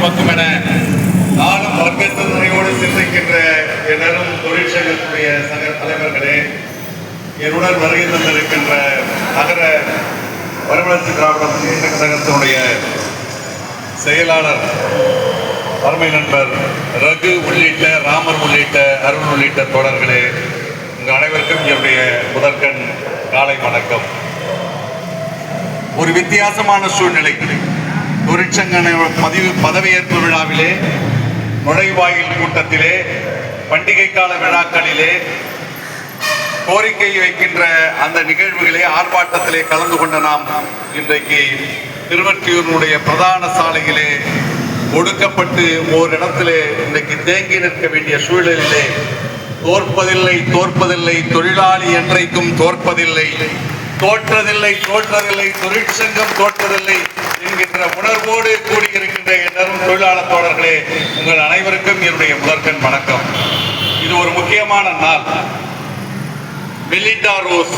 சுமக்கும் என நானும் துறையோடு சிந்திக்கின்ற எனரும் தொழிற்சங்கத்துடைய சங்க தலைவர்களே என்னுடன் வருகை தந்திருக்கின்ற நகர மறுமலர்ச்சி திராவிட முன்னேற்ற கழகத்தினுடைய செயலாளர் அருமை நண்பர் ரகு உள்ளிட்ட ராமர் உள்ளிட்ட அருண் உள்ளிட்ட தோழர்களே உங்கள் அனைவருக்கும் என்னுடைய முதற்கண் காலை வணக்கம். ஒரு வித்தியாசமான சூழ்நிலை. தொழிற்சங்க பதிவு பதவியேற்பு விழாவிலே நுழைவாயில் கூட்டத்திலே பண்டிகை கால விழாக்களிலே கோரிக்கை வைக்கின்ற அந்த நிகழ்வுகளே ஆர்ப்பாட்டத்திலே கலந்து கொண்ட நாம் இன்றைக்கு திருவற்றியூருடைய பிரதான சாலையிலே ஒடுக்கப்பட்டு ஓரிடத்திலே இன்றைக்கு தேங்கி நிற்க வேண்டிய சூழலிலே தோற்பதில்லை தோற்பதில்லை தொழிலாளி என்றைக்கும் தோற்பதில்லை. தோற்றதில்லை தோற்றதில்லை தொழிற்சங்கம் தோற்றதில்லை என்கின்ற உணர்வோடு கூடியிருக்கின்ற எல்லாரும் தொழிலாளர் தோழர்களே உங்கள் அனைவருக்கும் என்னுடைய முதற்கண் வணக்கம். இது ஒரு முக்கியமான நாள். மெலிண்டா ரோஸ்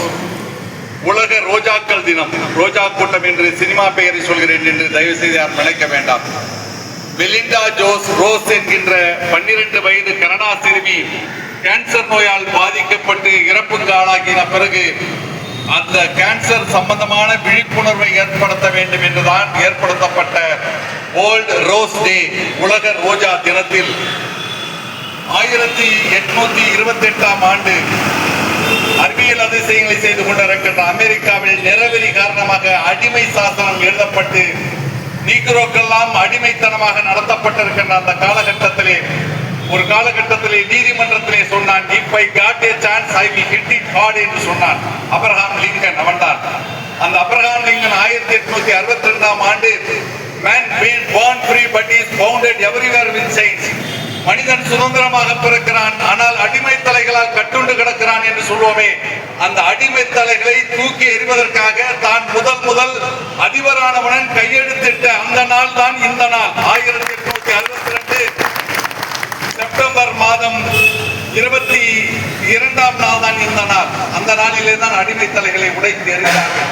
உலக ரோஜாக்கள் தினம். ரோஜா கூட்டம் என்று சினிமா பெயரை சொல்கிறேன் என்று தயவு செய்து யார் நினைக்க வேண்டாம். மெலிண்டா ஜோஸ் ரோஸ் என்கின்ற பன்னிரண்டு வயது கனடா சிறுமி கேன்சர் நோயால் பாதிக்கப்பட்டு இறப்புக்கு ஆளாகின பிறகு அந்த கேன்சர் சம்பந்தமான விழிப்புணர்வை ஏற்படுத்த வேண்டும் என்றுதான் ஏற்படுத்தப்பட்ட வேர்ல்ட் ரோஸ் டே உலக ரோஜா தினத்தில். ஆயிரத்தி எட்நூத்தி இருபத்தி எட்டாம் ஆண்டு அறிவியல் அதிசயங்களை செய்து கொண்டிருக்கின்ற அமெரிக்காவில் நிறவெறி காரணமாக அடிமை சாசனம் எழுதப்பட்டு நீக்ரோக்கெல்லாம் அடிமைத்தனமாக நடத்தப்பட்டிருக்கின்ற அந்த காலகட்டத்திலே ஒரு காலகட்டத்திலே நீதிமன்றத்திலே சொன்னான் if I got a chance I will hit it hard என்று சொன்னான். அப்ரஹாம் லிங்கன் அவன்தான். அந்த அப்ரஹாம் லிங்கன் ஆயிரத்தி எட்நூத்தி அறுபத்தி ரெண்டாம் ஆண்டு man been born free but is bounded everywhere with chains மனிதன் சுதந்திரமாக பிறக்கிறான் ஆனால் அடிமை தலைகளால் கட்டுண்டு கிடக்கிறான் என்று சொல்வோமே. அந்த அடிமை தலைகளை தூக்கி எறிவதற்காக தான் முதல் முதல் அதிபரானவனன் கையெழுத்திட்ட அந்த நாள் தான் இந்த நாள் ஆயிரத்தி எட்நூத்தி அறுபத்தி ரெண்டு செப்டம்பர் மாதம் இருபத்தி இரண்டாம் நாள் தான் இந்த நாள். அந்த நாளிலே தான் அடிமை தலைகளை உடைத்து எறிகிறார்கள்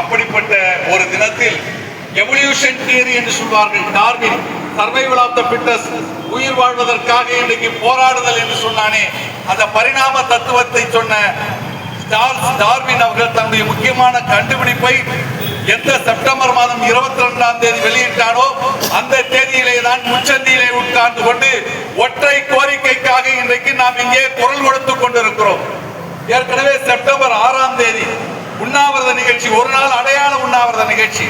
அப்படிப்பட்ட ஒரு தினத்தில் எவல்யூஷன் தியரி என்று சொல்வார்கள். Darwin survival of the fittest உயிர் வாழ்வதற்காக இன்றைக்கு போராடுதல் என்று சொன்னானே. அந்த பரிணாம தத்துவத்தை சொன்ன சார்ல்ஸ் டார்வின் அவர்கள் தன்னுடைய முக்கியமான கண்டுபிடிப்பை எந்த செப்டம்பர் மாதம் இருபத்தி ரெண்டாம் தேதி வெளியிட்டாரோ அந்த தேதியிலே தான் முச்சந்தியிலே உட்கார்ந்து கொண்டு ஒற்றை கோரிக்கைக்காக இன்றைக்கு நாம் இங்கே குரல் கொடுத்துக் கொண்டிருக்கிறோம். ஏற்கனவே செப்டம்பர் ஆறாம் தேதி உண்ணாவிரத நிகழ்ச்சி ஒரு நாள் அடையாள உண்ணாவிரத நிகழ்ச்சி.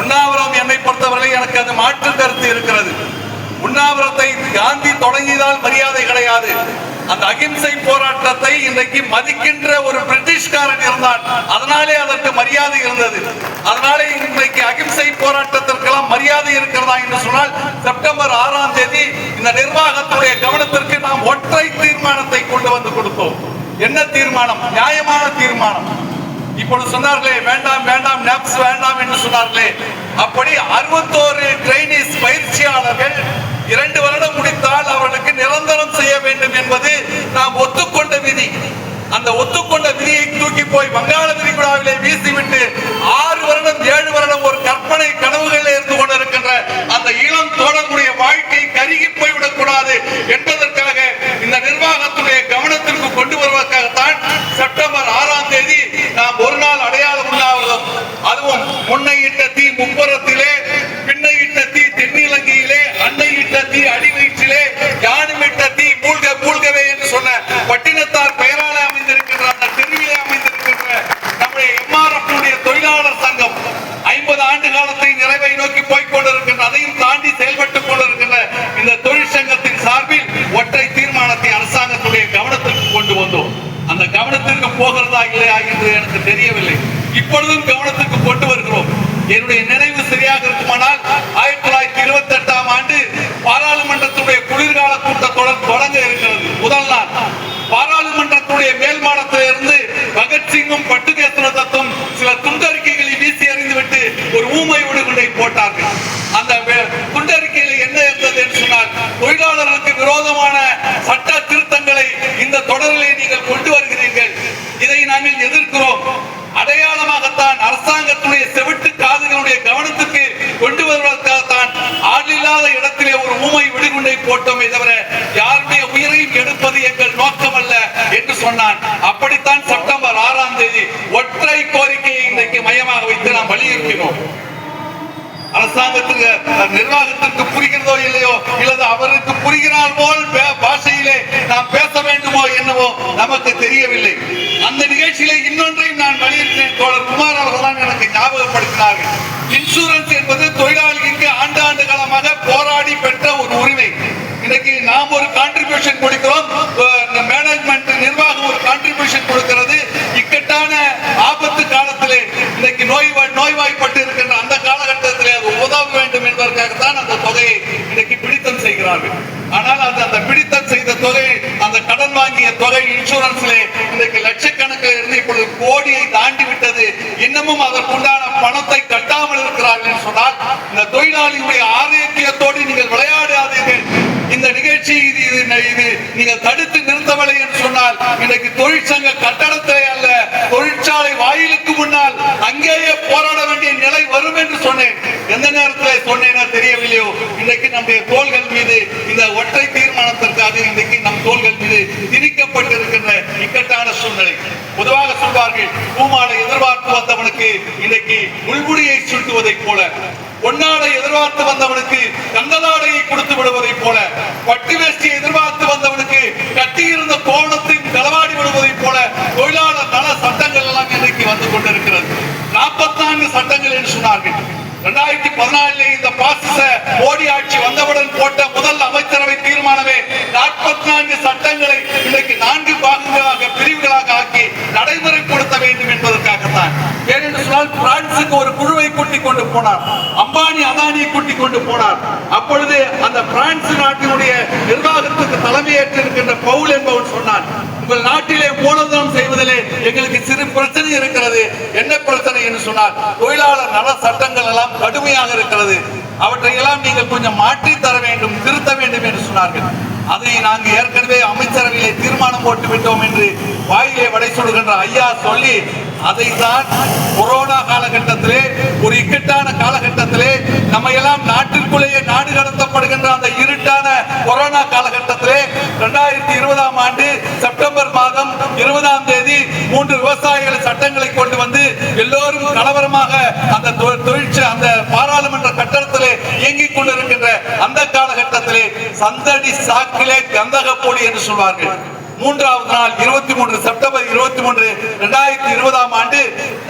உண்ணாவிரதம் என்னை பொறுத்தவரை எனக்கு அது மாற்று கருத்து இருக்கிறது. உண்ணாவிரத்தை காந்தி தொடங்கி அந்த அகிம்சை போராட்டத்தை இன்றைக்கு மதிக்கின்ற ஒரு பிரிட்டிஷ்காரன் இருந்தான். அதனாலே அதற்கு மரியாதை இருந்தது. அதனாலே இன்றைக்கு அகிம்சை போராட்டத்திற்கெல்லாம் மரியாதை இருக்கிறதா என்று சொன்னால் செப்டம்பர் ஆறாம் தேதி இந்த நிர்வாகத்துடைய கவனத்திற்கு நாம் ஒற்றை தீர்மானத்தை கொண்டு வந்து கொடுத்தோம். என்ன தீர்மானம்? நியாயமான தீர்மானம். இப்பொழுது சொன்னார்களே வேண்டாம் வேண்டாம் நேப்ஸ் வேண்டாம் என்று சொன்னார்களே. அப்படி அறுபத்தோரு ட்ரைனிஸ் பயிற்சியாளர்கள் இரண்டு வருடம் முடித்தால் அவர்களுக்கு நிரந்தரம் செய்ய வேண்டும் என்பது நாம் ஒத்துக்கொண்ட விதி அந்த ஒத்துக்கொண்ட விதியை தூக்கி போய் வங்காள விரிகுடாவிலே வீசிவிட்டு ஆறு வருடம் ஏழு வருடம் ஒரு கற்பனை கனவுகளில் இருந்து கொண்டிருக்கின்ற அந்த இளம் தோழர்களுடைய வாழ்க்கை கருகி போய்விடக் கூடாது என்பதற்காக இந்த நிர்வாகத்துடைய கவனத்திற்கு கொண்டு வருவதற்காகத்தான் செப்டம்பர் ஆறாம் தேதி நாம் ஒரு நாள் அடையாள உண்ணாவிரதம் அதுவும் முன்னையிட்ட தீ முப்புறத்திலே பின்னையிட்ட தீ தென்னிலங்கையிலே அன்னையிட்ட தீ அடிவயிற்றிலே யானுமிட்ட தீ மூழ்க மூழ்கவே என்று சொன்ன பட்டினத்தார் பெயராலே அமைந்திருக்கின்ற அந்த தெருவிலே அமைந்திருக்கின்ற நம்முடைய எம்ஆர்எஃப் தொழிலாளர் சங்கம் ஐம்பது ஆண்டு காலத்தை நிறைவை நோக்கி போய்க் கொண்டிருக்கின்ற அதையும் தாண்டி செயல்பட்டுக் கொண்டிருக்கின்ற இந்த தொழிற்சங்கத்தின் சார்பில் ஒற்றை தீர்மானத்தை அரசாங்கத்துடைய கவனத்திற்கு கொண்டு வந்தோம் அந்த கவனத்திற்கு போகிறதா இல்லையா என்று எனக்கு தெரியவில்லை. இப்பொழுதும் கவனத்துக்கு கொண்டு வருகிறோம். என்னுடைய நினைவு சரியாக இருக்குமானால் ஆயிரத்தி தொள்ளாயிரத்தி இருபத்தி எட்டாம் ஆண்டு பாராளுமன்றத்துடைய குளிர்கால கூட்டத்தொடர் தொடங்க இருக்கிறது. முதல் நாள். பாராளுமன்றத்துடைய மேல் மாடத்திலிருந்து பகத்சிங்கும் பட்டுகேசன தத்தும் சில துண்டறிக்கைகளை வீசி எறிந்துவிட்டு ஒரு ஊமை விடுகொண்டை போட்டார்கள். அந்த துண்டறிக்கையில் என்ன இருந்தது என்று சொன்னால் தொழிலாளர்களுக்கு விரோதமான சட்ட திருத்தங்களை இந்த தொடரிலே நீங்கள் கொண்டு வருகிறீர்கள் இதை நாங்கள் எதிர்க்கிறோம் அடையாளமாகத்தான் அரசாங்கத்துடைய செவிட்டு காதுகளுடைய கவனத்துக்கு கொண்டு வருவதற்காகத்தான் ஆளில்லா இல்லாத இடத்திலே ஒரு ஊமை வெடிகுண்டை போட்டோமே தவிர யாருடைய உயிரையும் எடுப்பது எங்கள் நோக்கம் அல்ல என்று சொன்னான் அப்படித்தான் செப்டம்பர் ஆறாம் தேதி ஒற்றை கோரிக்கையை இன்றைக்கு மையமாக வைத்து நாம் வலியுறுத்தினோம் அரசாங்கத்துக்கு அஹ், நிர்வாகத்திற்கு புரிகிறதோ இல்லையோ இல்லது அவருக்கு புரிகிறார் போல் பாஷையிலே நாம் பேச வேண்டுமோ என்னவோ நமக்கு தெரியவில்லை. அந்த நிகழ்ச்சியிலே இன்னொன்றையும் நான் வலியுறுத்தினேன். தோழர் குமார் அவர்கள் தான் எனக்கு ஞாபகப்படுத்தினார்கள். இன்சூரன்ஸ் என்பது தொழிலாளிகளுக்கு ஆண்டு ஆண்டு காலமாக போராடி பெற்ற ஒரு உரிமை. இன்னைக்கு நாம் ஒரு கான்ட்ரிபியூஷன் கொடுக்கிறோம். மேனேஜ்மெண்ட் நிர்வாகம் ஒரு கான்ட்ரிபியூஷன் கொடுக்கிறது. இக்கட்டான ஆபத்து காலத்திலே இன்னைக்கு நோய் நோய்வாய்ப்பு இருக்கின்ற அந்த காலகட்டத்திலே அது உதவ வேண்டும் என்பதற்காகத்தான் அந்த தொகையை இன்னைக்கு பிடித்தம் செய்கிறார்கள் ஆனால் அது அந்த பிடித்தம் செய்த தொகை அந்த கடன் வாங்கிய தொகை இன்சூரன்ஸ்லே இன்றைக்கு லட்சக்கணக்கில் இருந்து இப்பொழுது கோடியை தாண்டி விட்டது. இன்னமும் அதற்குண்டான பணத்தை கட்டாமல் இருக்கிறார்கள் சொன்னால் இந்த தொழிலாளியுடைய ஆரோக்கியத்தோடு நீங்கள் விளையாடாதீர்கள். இந்த நிகழ்ச்சி இது இது இது நீங்கள் தடுத்து நிறுத்தவில்லை என்று சொன்னால் இன்றைக்கு தொழிற்சங்க கட்டடத்திலே அல்ல தொழிற்சாலை வாயிலுக்கு முன்னால் அங்கேயே போராட வேண்டிய நிலை என்று சொன்னேன். எந்த நேரத்தில் சொன்னேனா தெரியவில்லையோ இன்றைக்கு நம்முடைய தோள்கள் மீது இந்த ஒற்றை தீர்மானத்திற்காக இன்றைக்கு நம் தோள்கள் மீது திணிக்கப்பட்டிருக்கின்ற இக்கட்டான சூழ்நிலை. பொதுவாக சொல்வார்கள் பூமாலை எதிர்பார்த்து வந்தவனுக்கு இன்றைக்கு உள்முடியை சுட்டுவதைப் போல பொன்னாடை எதிர்பார்த்து வந்தவனுக்கு கந்தலாடையை கொடுத்து விடுவதைப் போல பட்டு வேஷ்டி எதிர்பார்த்து வந்தவனுக்கு கட்டியிருந்த கோணத்தையும் களவாடி விடுவதைப் போல தொழிலாளர் நல சட்டங்கள் எல்லாம் இன்றைக்கு வந்து கொண்டிருக்கிறது நாற்பத்தி நான்கு சட்டங்கள் என்று சொன்னார்கள் இரண்டாயிரத்தி பதினாலிலே இந்த பாசிச மோடி ஆட்சி வந்தவுடன் போட்ட முதல் அமைச்சரவை தீர்மானமே நாற்பத்தி நான்கு சட்டங்களை இன்றைக்கு நான்கு பாகங்களாக பிரிவுகளாக ஆக்கி நடைமுறைப்படுத்த வேண்டும் என்பதற்காகத்தான். ஏனென்று சொன்னால் பிரான்சுக்கு ஒரு குழுவை கூட்டிக் கொண்டு போனார். அம்பானி அதானியை கூட்டிக் கொண்டு போனார். அப்பொழுது அந்த பிரான்ஸ் நாட்டினுடைய நிர்வாகத்துக்கு தலைமையேற்றிருக்கின்ற பவுல் என்பவன் சொன்னான் உங்கள் நாட்டிலே மூலதனம் செய்வதிலே எங்களுக்கு சிறு பிரச்சனை இருக்கிறது. என்ன பிரச்சனை என்று சொன்னார் தொழிலாளர் நல சட்டங்கள் எல்லாம் கடுமையாக இருக்கிறது. அவற்றையெல்லாம் நீங்கள் கொஞ்சம் மாற்றி தர வேண்டும் திருத்த வேண்டும் என்று சொன்னார்கள். அதை நாங்கள் ஏற்கனவே அமைச்சரவையிலே தீர்மானம் போட்டு விட்டோம் என்று வாயிலே வடை சொல்கின்ற ஐயா சொல்லி அதை தான் கொரோனா காலகட்டத்திலே ஒரு இக்கட்டான காலகட்டத்திலே நம்ம எல்லாம் நாட்டிற்குள்ளேயே நாடு கடத்தப்படுகின்ற அந்த இருட்டான கொரோனா காலகட்டத்திலே இரண்டாயிரத்தி இருபதாம் ஆண்டு செப்டம்பர் மாதம் இருபதாம் தேதி மூன்று விவசாயிகள் சட்டங்களை கொண்டு வந்து எல்லோரும் கலவரமாக அந்த தொ- தொழிற்ச அந்த பாராளுமன்ற கட்டடத்திலே இயங்கிக் கொண்டிருக்கின்ற அந்த காலகட்டத்திலே சந்தடி சாக்கிலே கந்தகப்பொடி என்று சொல்வார்கள். மூன்றாவது நாள் இருபத்தி மூன்று செப்டம்பர் இருபத்தி மூன்று இரண்டாயிரத்தி இருபதாம் ஆண்டு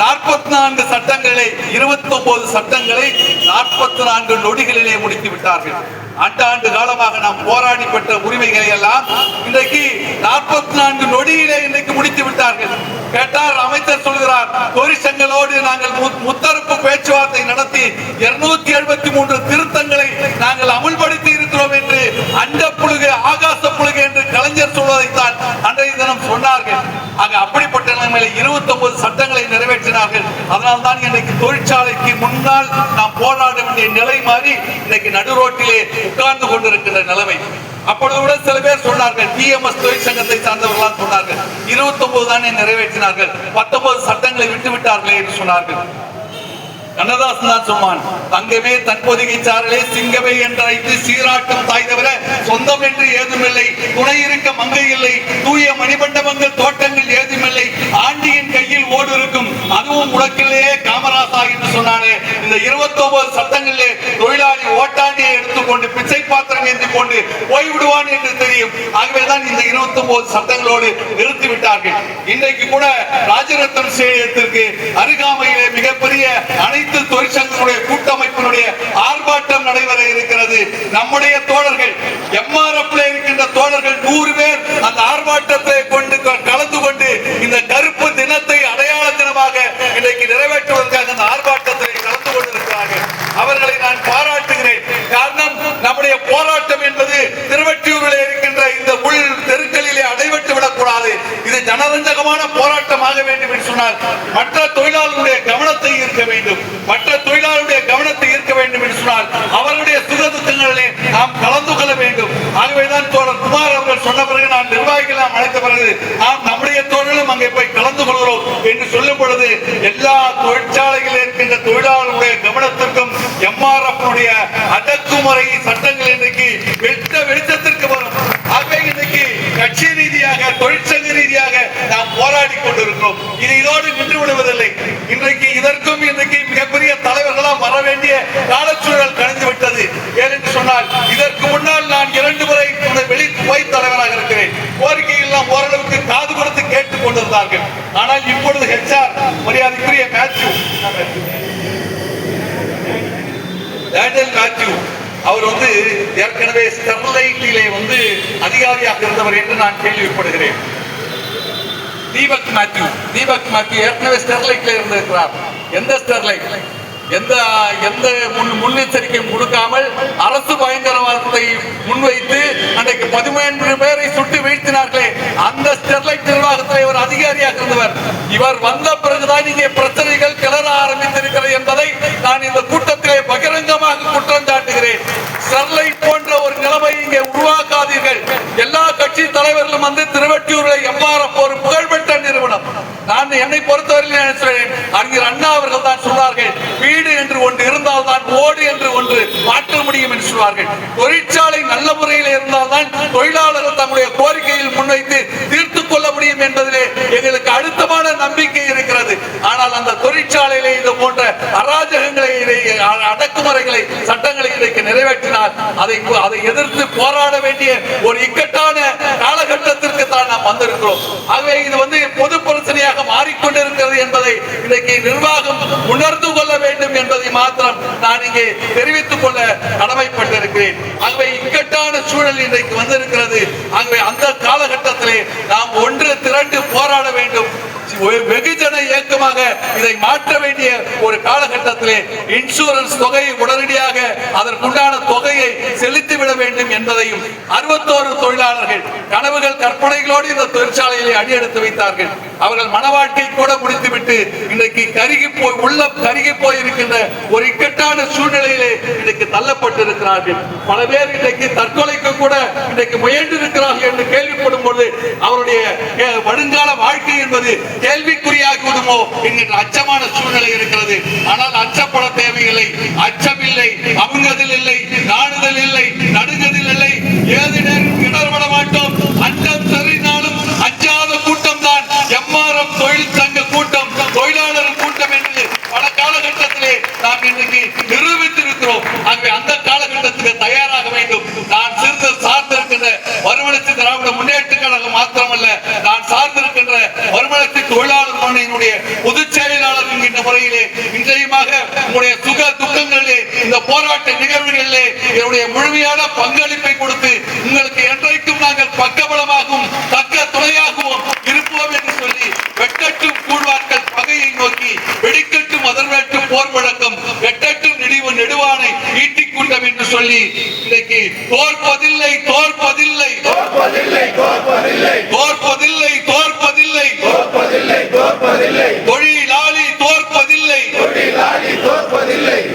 நாற்பத்தி நான்கு சட்டங்களை இருபத்தி ஒன்பது சட்டங்களை நாற்பத்தி நான்கு நொடிகளிலே முடித்து விட்டார்கள். ஆண்டாண்டு காலமாக நாம் போராடி பெற்ற உரிமைகளை எல்லாம் இன்றைக்கு நாற்பத்தி நான்கு நொடியிலே இன்றைக்கு முடித்து விட்டார்கள். கேட்டார் அமைச்சர் சொல்கிறார் தொழிற்சங்களோடு நாங்கள் முத்தரப்பு பேச்சுவார்த்தை நடத்தி இருநூத்தி எழுபத்தி மூன்று திருத்தங்களை நாங்கள் அமுல்படுத்தி இருக்கிறோம் என்று அண்ட புழுகு ஆகாச புழுகு என்று கலைஞர் சொல்வதைத்தான் அன்றைய தினம் சொன்னார்கள். ஆக அப்படிப்பட்ட நிலைமையில இருபத்தி ஒன்பது சட்டங்கள் அதனால் தான் இன்றைக்கு தொழிற்சாலைக்கு முன்னால் நாம் போராட வேண்டிய நிலை மாறி இன்னைக்கு நடுரோட்டிலே உட்கார்ந்து கொண்டிருக்கின்ற நிலைமை. அப்பொழுது கூட சில பேர் சொன்னார்கள் டிஎம்எஸ் தொழிற்சங்கத்தை சார்ந்தவர்களாம் சொன்னார்கள் இருபத்தி ஒன்பது தானே நிறைவேற்றினார்கள் பத்தொன்பது சட்டங்களை விட்டு விட்டார்களே என்று சொன்னார்கள். கண்ணதாசன் தான் சொன்னான் தங்கமே தன்பொதிகை சாரலே சிங்கமே என்றழைத்து சீராட்டும் தாய் தவிர சொந்தம் என்று ஏதுமில்லை துணை இருக்க மங்கை இல்லை தூய மணிமண்டபங்கள் தோட்டங்கள் ஏதுமில்லை அதுவும் உனக்கில்லையே காமராசா என்று சொன்னானே இந்த இருபத்தி ஒன்பது சட்டங்களிலே தொழிலாளி ஓட்டாண்டியை எடுத்துக்கொண்டு பிச்சை பாத்திரம் ஏந்தி கொண்டு போய்விடுவான் என்று தெரியும். ஆகவேதான் இந்த இருபத்தி ஒன்பது சட்டங்களோடு நிறுத்தி விட்டார்கள் இன்றைக்கு கூட ராஜரத்னம் ஸ்டேடியத்திற்கு அருகாமையிலே மிகப்பெரிய அனைத்து தொழிற்சங்கங்களுடைய கூட்டமைப்பினுடைய ஆர்ப்பாட்டம் நடைபெற இருக்கிறது. நம்முடைய தோழர்கள் எம்ஆர்எஃப்ல இருக்கின்ற தோழர்கள் நூறு பேர் அந்த ஆர்ப்பாட்டத்தை கொண்டு க- கலந்து கொண்டு இந்த கருப்பு தினத்தை அடையாள தினமாக இன்றைக்கு நிறைவேற்றுவதற்காக அந்த ஆர்ப்பாட்டத்தில் கலந்து கொண்டிருக்கிறார்கள் அவர்களை நான் பாராட்டுகிறேன் காரணம் நம்முடைய போராட்டம் என்பது திருவற்றியூரில் இருக்கின்ற இந்த உள் தெருக்களிலே அடைபட்டு விடக்கூடாது இது ஜனரஞ்சகமான ஆக வேண்டும் என்று சொன்னால் மற்ற தொழிலாளர்களுடைய கவனத்தை ஈர்க்க வேண்டும். மற்ற தொழிலாளருடைய கவனத்தை ஈர்க்க வேண்டும் என்று சொன்னால் அவருடைய சுகதுக்கங்களிலே நாம் கலந்து கொள்ள வேண்டும். ஆகவேதான் தோழர் குமார் அவர்கள் சொன்ன பிறகு நான் நிர்வாகிகள் அழைத்த பிறகு நாம் நம்முடைய தோழர்களும் அங்கே போய் கலந்து கொள்கிறோம் என்று சொல்லும் பொழுது எல்லா தொழிற்சாலைகளில் இருக்கின்ற தொழிலாளர்களுடைய கவனத்திற்கும் எம்ஆர்எஃப் அடக்குமுறை சட்ட இன்றைக்கு வெட்ட வெளிச்சத்திற்கு வரும் ஆகவே இன்னைக்கு கட்சி ரீதியாக தொழிற்சங்க ரீதியாக நாம் போராடி கொண்டிருக்கிறோம். இது இதோடு நின்று விடுவதில்லை இன்றைக்கு இதற்கும் இன்றைக்கு மிகப்பெரிய தலைவர்களாம் வர வேண்டிய காலச்சூழல் கணிந்து விட்டது ஏனென்று சொன்னால் இதற்கு முன்னால் நான் இரண்டு முறை வெளி துறை தலைவராக இருக்கிறேன். கோரிக்கை எல்லாம் ஓரளவுக்கு காது கொடுத்து கேட்டுக் கொண்டிருந்தார்கள். ஆனால் இப்பொழுது ஹெச்ஆர் மரியாதைக்குரிய மேத்யூ மேத்யூ அவர் வந்து ஏற்கனவே ஸ்டெர்லைட்டிலே வந்து அதிகாரியாக இருந்தவர் என்று நான் கேள்விப்படுகிறேன். தீபக் மேத்யூ. தீபக் மேத்யூ ஏற்கனவே ஸ்டெர்லைட்ல இருந்திருக்கிறார். எந்த ஸ்டெர்லைட் எந்த எந்த முன் முன்னெச்சரிக்கையும் கொடுக்காமல் அரசு பயங்கரவாதத்தை முன்வைத்து அன்றைக்கு பதிமூன்று பேரை சுட்டு வீழ்த்தினார்களே. அந்த ஸ்டெர்லைட் நிர்வாகத்தில் இவர் அதிகாரியாக இருந்தவர். இவர் வந்த பிறகுதான் இங்கே பிரச்சனைகள் கிளற ஆரம்பித்திருக்கிறது என்பதை நான் இந்த கூட்டத்திலே பகிரங்கமாக குற்றம் சாட்டுகிறேன் ஸ்டெர்லைட் போன்ற ஒரு நிலைமை இங்கே உருவாக்காதீர்கள் எல்லா கட்சி நிறுவனம் வந்து திருவட்டியூரில் எவ்வாறு ஒரு புகழ்பெற்ற நிறுவனம். நான் என்னை பொறுத்தவரையில் நினைக்கிறேன் அறிஞர் அண்ணா அவர்கள் தான் சொன்னார்கள் வீடு என்று ஒன்று இருந்தால் தான் ஓடு என்று ஒன்று மாற்ற முடியும் என்று சொல்வார்கள் தொழிற்சாலை நல்ல முறையில் இருந்தால் தான் தொழிலாளர்கள் தங்களுடைய கோரிக்கையில் முன்வைத்து தீர்த்து கொள்ள முடியும் என்பதிலே எங்களுக்கு அழுத்தமான நம்பிக்கை இருக்கிறது. ஆனால் அந்த தொழிற்சாலையிலே இது போன்ற அராஜகங்களை அடக்குமுறைகளை சட்டங்களை இன்றைக்கு நிறைவேற்றினால் அதை அதை எதிர்த்து போராட வேண்டிய ஒரு இக்கட்டான நாம் ஆகவே இது வந்து பொது பிரச்சனையாக மாறிக்கொண்டிருக்கிறது என்பதை இன்றைக்கு நிர்வாகம் உணர்ந்து கொள்ள வேண்டும் என்பதை மாத்திரம் நான் இங்கே தெரிவித்துக் கொள்ள கடமைப்பட்டிருக்கிறேன். ஆகவே இக்கட்டான சூழல் இன்றைக்கு வந்திருக்கிறது. ஆகவே அந்த காலகட்டத்திலே நாம் ஒன்று திரண்டு போராட வேண்டும். வெகுஜன இயக்கமாக இதை மாற்ற வேண்டிய ஒரு காலகட்டத்திலே இன்சூரன்ஸ் தொகையை உடனடியாக அதற்குண்டான தொகையை செலுத்திவிட வேண்டும் என்பதையும் அறுபத்தோரு தொழிலாளர்கள் கனவுகள் கற்பனைகளோடு இந்த தொழிற்சாலையிலே அடியெடுத்து வைத்தார்கள். அவர்கள் மன வாழ்க்கை கூட முடித்துவிட்டு இன்றைக்கு கருகி போய் உள்ள கருகி போய் இருக்கின்ற ஒரு இக்கட்டான சூழ்நிலையிலே இன்றைக்கு தள்ளப்பட்டிருக்கிறார்கள். பல பேர் இன்றைக்கு தற்கொலைக்கு கூட இன்றைக்கு முயன்றிருக்கிறார்கள் என்று கேள்விப்படும் பொழுது அவருடைய வருங்கால வாழ்க்கை என்பது கேள்விக்குறியாகி விடுமோ என்கின்ற அச்சமான சூழ்நிலை இருக்கிறது. ஆனால் அச்சப்பட தேவையில்லை. அச்சமில்லை. அவங்கதில் இல்லை. நாடுதல் இல்லை. நடுங்கதில் இல்லை. ஏது இடர்பட மாட்டோம். அச்சம் சரினாலும் அஞ்சாத கூட்டம் தான் எம்ஆர்எம் தொழில் சங்க கூட்டம். தொழிலாளர் கூட்டம் என்று பல காலகட்டத்திலே நாம் இன்றைக்கு நிரூபித்திருக்கிறோம். ஆகவே அந்த காலகட்டத்துக்கு தயாராக வேண்டும் நான் சிறுத்த சார்ந்திருக்கின்ற மறுமலர்ச்சி திராவிட முன்னேற்ற கழகம் மாத்திரமல்ல நான் சார்ந்திருக்கின்ற மறுமலர்ச்சி முன்னணியினுடைய பொதுச் செயலாளர் என்கின்ற முறையிலே இன்றையமாக உங்களுடைய சுக துக்கங்களிலே இந்த போராட்ட நிகழ்வுகளிலே என்னுடைய முழுமையான பங்களிப்பை கொடுத்து உங்களுக்கு என்றைக்கும் நாங்கள் பக்கபலமாகவும் தக்க துணையாகவும் இருப்போம் என்று சொல்லி வெட்டட்டும் கூழ்வார்கள் பகையை நோக்கி வெடிக்கட்டும் அதர்வேட்டும் போர் முழக்கம் வெட்டட்டும் நெடிவு நெடுவானை ஈட்டிக் கூட்டம் என்று சொல்லி இன்னைக்கு தோற்பதில்லை தோற்பதில்லை. தோற்பதில்லை தோற்பதில்லை. தோற்பதில்லை தோற்பதில்லை தோற்பதில்லை. தோற்பதில்லை தொழிலாளி தோற்பதில்லை. தொழிலாளி தோற்பதில்லை.